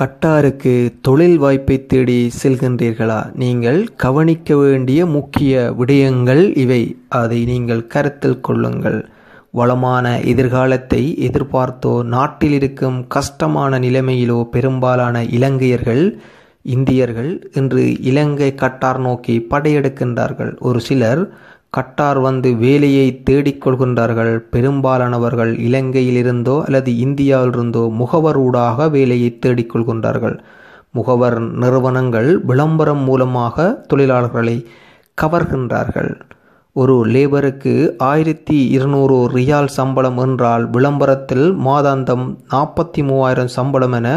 கட்டாருக்கு தொழில் வாய்ப்பை தேடி செல்கின்றீர்களா? நீங்கள் கவனிக்க வேண்டிய முக்கிய விடயங்கள் இவை. அதை நீங்கள் கருத்தில் கொள்ளுங்கள். வளமான எதிர்காலத்தை எதிர்பார்த்தோ நாட்டில் இருக்கும் கஷ்டமான நிலைமையிலோ பெரும்பாலான இலங்கையர்கள் இந்தியர்கள் இன்று இலங்கை கட்டார் நோக்கி படையெடுக்கின்றார்கள். ஒரு சிலர் கட்டார் வந்து வேலையை தேடிக்கொள்கின்றார்கள் பெரும்பாலானவர்கள் இலங்கையிலிருந்தோ அல்லது இந்தியாவிலிருந்தோ முகவர் ஊடாக வேலையை தேடிக்கொள்கின்றார்கள் முகவர் நிறுவனங்கள் விளம்பரம் மூலமாக தொழிலாளர்களை கவர்கின்றார்கள். ஒரு லேபருக்கு ஆயிரத்தி இருநூறு ரியால் சம்பளம் என்றால் விளம்பரத்தில் மாதாந்தம் நாற்பத்தி மூவாயிரம் சம்பளம் என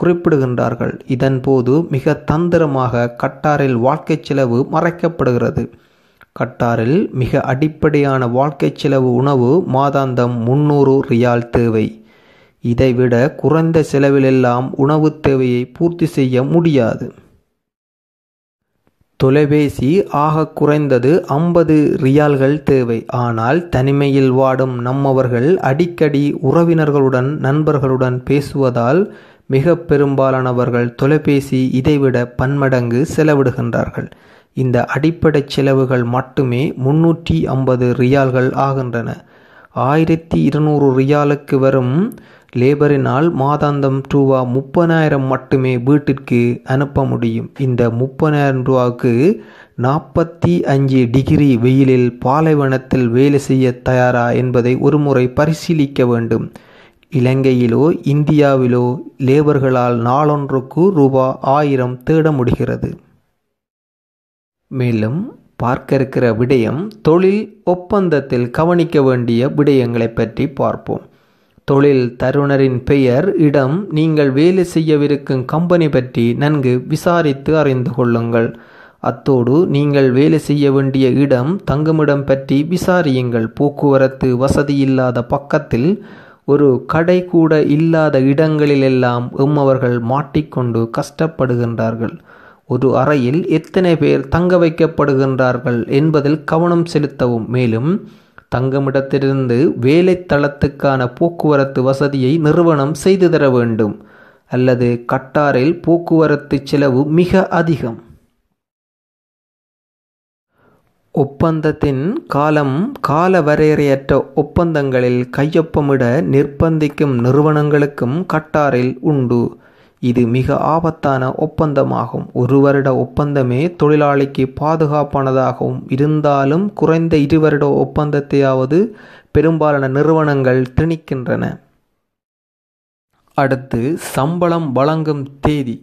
குறிப்பிடுகின்றார்கள். இதன்போது மிக தந்திரமாக கட்டாரில் வாழ்க்கை செலவு மறைக்கப்படுகிறது. கட்டாரில் மிக அடிப்படையான வாழ்க்கை செலவு உணவு மாதாந்தம் முன்னூறு ரியால் தேவை. இதைவிட குறைந்த செலவிலெல்லாம் உணவு தேவையை பூர்த்தி செய்ய முடியாது. தொலைபேசி ஆக குறைந்தது ஐம்பது ரியால்கள் தேவை. ஆனால் தனிமையில் வாடும் நம்மவர்கள் அடிக்கடி உறவினர்களுடன் நண்பர்களுடன் பேசுவதால் மிக பெரும்பாலானவர்கள் தொலைபேசி இதைவிட பன்மடங்கு செலவிடுகின்றார்கள். இந்த அடிப்படை செலவுகள் மட்டுமே முன்னூற்றி ஐம்பது ரியால்கள் ஆகின்றன. ஆயிரத்தி இருநூறு ரியாலுக்கு வரும் லேபரினால் மாதாந்தம் ரூபா முப்பதாயிரம் மட்டுமே வீட்டிற்கு அனுப்ப முடியும். இந்த முப்பதாயிரம் ரூபாவுக்கு நாற்பத்தி அஞ்சு டிகிரி வெயிலில் பாலைவனத்தில் வேலை செய்ய தயாரா என்பதை ஒருமுறை பரிசீலிக்க வேண்டும். இலங்கையிலோ இந்தியாவிலோ லேபர்களால் நாளொன்றுக்கு ரூபா ஆயிரம் தேட முடிகிறது. மேலும் பார்க்க இருக்கிற விடயம் தொழில் ஒப்பந்தத்தில் கவனிக்க வேண்டிய விடயங்களை பற்றி பார்ப்போம். தொழில் தருணரின் பெயர் இடம் நீங்கள் வேலை செய்யவிருக்கும் கம்பெனி பற்றி நன்கு விசாரித்து அறிந்து கொள்ளுங்கள். அத்தோடு நீங்கள் வேலை செய்ய வேண்டிய இடம் தங்குமிடம் பற்றி விசாரியுங்கள். போக்குவரத்து வசதி இல்லாத பக்கத்தில் ஒரு கடை கூட இல்லாத இடங்களிலெல்லாம் எம்மவர்கள் மாட்டிக்கொண்டு கஷ்டப்படுகின்றார்கள். ஒரு அறையில் எத்தனை பேர் தங்க வைக்கப்படுகின்றார்கள் என்பதில் கவனம் செலுத்தவும். மேலும் தங்குமிடத்திலிருந்து வேலைத்தளத்துக்கான போக்குவரத்து வசதியை நிறுவனம் செய்து தர வேண்டும் அல்லது கட்டாரில் போக்குவரத்து செலவு மிக அதிகம். ஒப்பந்தத்தின் காலம் கால வரையறையற்ற ஒப்பந்தங்களில் கையொப்பமிட நிர்பந்திக்கும் நிறுவனங்களுக்கும் கட்டாரில் உண்டு. இது மிக ஆபத்தான ஒப்பந்தமாகும். ஒரு வருட ஒப்பந்தமே தொழிலாளிக்கு பாதுகாப்பானதாகவும் இருந்தாலும் குறைந்த இரு வருட ஒப்பந்தத்தையாவது பெரும்பாலான நிறுவனங்கள் திணிக்கின்றன. அடுத்து சம்பளம் வழங்கும் தேதி.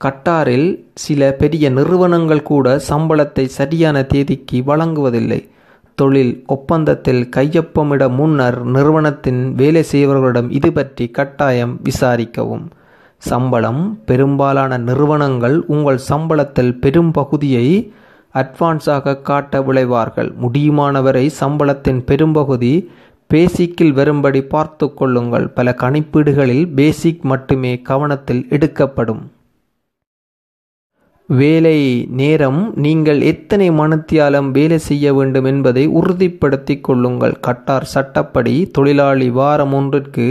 கட்டாரில் சில பெரிய நிறுவனங்கள் கூட சம்பளத்தை சரியான தேதிக்கு வழங்குவதில்லை. தொழில் ஒப்பந்தத்தில் கையொப்பமிட முன்னர் நிறுவனத்தின் வேலை செய்பவர்களிடம் இது பற்றி கட்டாயம் விசாரிக்கவும். சம்பளம் பெரும்பாலான நிறுவனங்கள் உங்கள் சம்பளத்தில் பெரும் பகுதியை அட்வான்ஸாக காட்ட விளைவார்கள். முடியுமானவரை சம்பளத்தின் பெரும்பகுதி பேசிக்கில் வரும்படி பார்த்து கொள்ளுங்கள். பல கணிப்பீடுகளில் பேசிக் மட்டுமே கவனத்தில் எடுக்கப்படும். வேலை நேரம் நீங்கள் எத்தனை மணித்தியாலம் வேலை செய்ய வேண்டும் என்பதை உறுதிப்படுத்திக் கொள்ளுங்கள். கட்டார் சட்டப்படி தொழிலாளி வாரம் ஒன்றிற்கு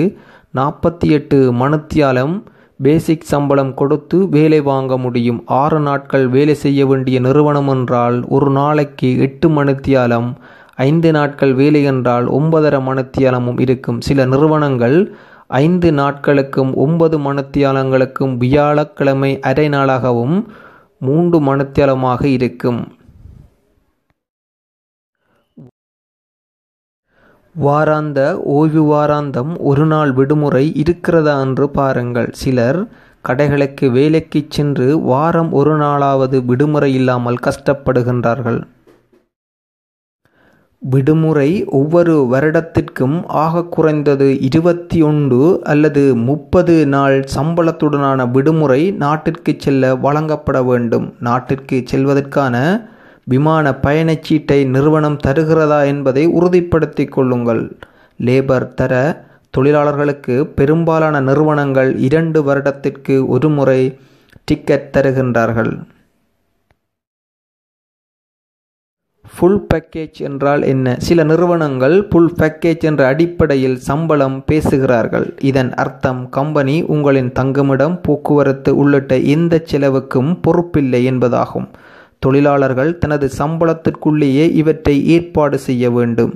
நாற்பத்தி எட்டு மணித்தியாலம் பேசிக் சம்பளம் கொடுத்து வேலை வாங்க முடியும். ஆறு நாட்கள் வேலை செய்ய வேண்டிய நிறுவனம் என்றால் ஒரு நாளைக்கு எட்டு மணித்தியாலம் ஐந்து நாட்கள் வேலை என்றால் ஒன்பதரை மணித்தியாலமும் இருக்கும். சில நிறுவனங்கள் ஐந்து நாட்களுக்கும் ஒன்பது மணித்தியாலங்களுக்கும் வியாழக்கிழமை அரை நாளாகவும் மூன்று மணித்தியாலமாக இருக்கும். வாராந்த ஓய்வு வாராந்தம் ஒரு நாள் விடுமுறை இருக்கிறதா என்று பாருங்கள். சிலர் கடைகளுக்கு வேலைக்கு சென்று வாரம் ஒரு நாளாவது விடுமுறை இல்லாமல் கஷ்டப்படுகின்றார்கள். விடுமுறை ஒவ்வொரு வருடத்திற்கும் ஆக குறைந்தது இருபத்தி ஒன்று அல்லது முப்பது நாள் சம்பளத்துடனான விடுமுறை நாட்டிற்கு செல்ல வழங்கப்பட வேண்டும். நாட்டிற்கு செல்வதற்கான விமான பயணச்சீட்டை நிறுவனம் தருகிறதா என்பதை உறுதிப்படுத்திக் கொள்ளுங்கள். லேபர் தர தொழிலாளர்களுக்கு பெரும்பாலான நிறுவனங்கள் இரண்டு வருடத்திற்கு ஒரு முறை டிக்கெட் தருகின்றார்கள். ஃபுல் பேக்கேஜ் என்றால் என்ன? சில நிறுவனங்கள் ஃபுல் பேக்கேஜ் என்ற அடிப்படையில் சம்பளம் பேசுகிறார்கள். இதன் அர்த்தம் கம்பெனி உங்களின் தங்குமிடம் போக்குவரத்து உள்ளிட்ட எந்த செலவுக்கும் பொறுப்பில்லை என்பதாகும். தொழிலாளர்கள் தனது சம்பளத்திற்குள்ளேயே இவற்றை ஏற்பாடு செய்ய வேண்டும்.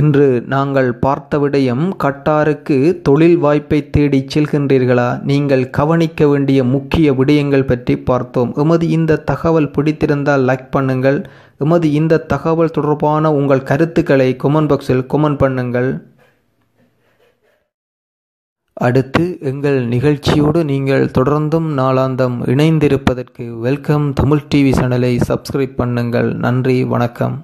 இன்று நாங்கள் பார்த்த விடயம் கட்டாருக்கு தொழில் வாய்ப்பை தேடி செல்கின்றீர்களா? நீங்கள் கவனிக்க வேண்டிய முக்கிய விடயங்கள் பற்றி பார்த்தோம். எமது இந்த தகவல் பிடித்திருந்தால் லைக் பண்ணுங்கள். எமது இந்த தகவல் தொடர்பான உங்கள் கருத்துக்களை கொமெண்ட் பாக்ஸில் கொமெண்ட் பண்ணுங்கள். அடுத்து எங்கள் நிகழ்ச்சியோடு நீங்கள் தொடர்ந்தும் நாளாந்தம் இணைந்திருப்பதற்கு வெல்கம் தமிழ் டிவி சேனலை சப்ஸ்கிரைப் பண்ணுங்கள். நன்றி வணக்கம்.